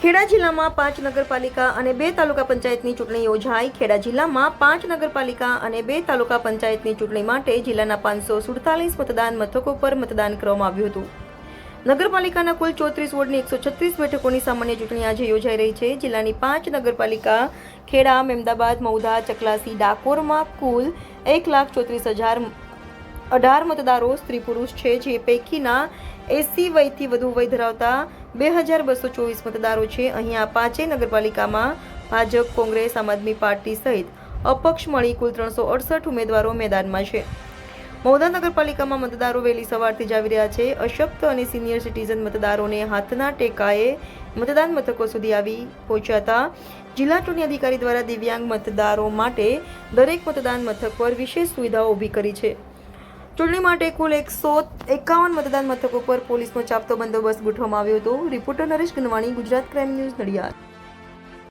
ખેડા જિલ્લામાં પાંચ નગરપાલિકા અને બે તાલુકા પંચાયતની ચૂંટણી યોજાઈ. ખેડા જિલ્લામાં પાંચ નગરપાલિકા અને બે તાલુકા પંચાયતની ચૂંટણી માટે જિલ્લાના પાંચસો સુડતાલીસ મતદાન મથકો પર મતદાન કરવામાં આવ્યું હતું. નગરપાલિકાના કુલ ચોત્રીસ વોર્ડની એકસો છત્રીસ બેઠકોની સામાન્ય ચૂંટણી આજે યોજાઈ રહી છે. જિલ્લાની પાંચ નગરપાલિકા ખેડા, મહેમદાબાદ મૌધા ચકલાસી, ડાકોરમાં કુલ એક લાખ ચોત્રીસ હજાર અઢાર મતદારો સ્ત્રી પુરુષ છે જે પૈકીના એસી વયથી વધુ વય ધરાવતા બે હજાર બસો ચોવીસ મતદારો છે. અહીંયા પાંચેય નગરપાલિકામાં ભાજપ, કોંગ્રેસ, આમ આદમી પાર્ટી સહિત અપક્ષ મળી કુલ ત્રણસો અડસઠ ઉમેદવારો મેદાનમાં છે. મૌદા નગરપાલિકામાં મતદારો વહેલી સવારથી જ આવી રહ્યા છે. અશક્ત અને સિનિયર સિટીઝન મતદારોને હાથના ટેકાએ મતદાન મથકો સુધી આવી પહોંચ્યા હતા જિલ્લા ચૂંટણી અધિકારી દ્વારા દિવ્યાંગ મતદારો માટે દરેક મતદાન મથક પર વિશેષ સુવિધાઓ ઊભી કરી છે. ચૂંટણી માટે કુલ એકસો એકાવન મતદાન મથકો પર પોલીસનો ચાપતો બંદોબસ્ત ગોઠવવામાં આવ્યો હતો. Reporter Naresh Ganwani, Gujarat crime news Nadiad.